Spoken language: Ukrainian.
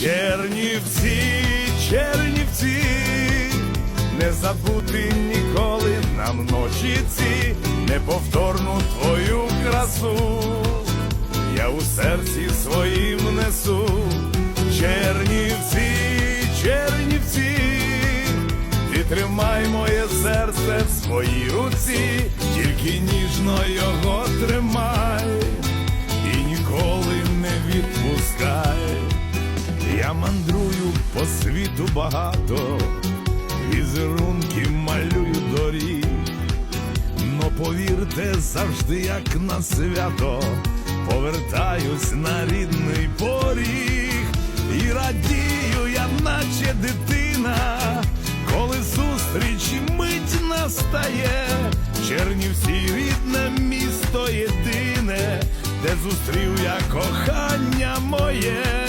Чернівці, Чернівці, не забути ніколи нам ночі ці, неповторну твою красу, я у серці своїм несу. Чернівці, Чернівці, ти тримай моє серце в своїй руці, тільки ніжно його тримай Я мандрую по світу багато, візерунки малюю доріг. Но повірте, завжди як на свято, повертаюсь на рідний поріг і радію, я наче дитина, коли зустріч мить настає, Чернівці рідне місто єдине, де зустрів я кохання моє.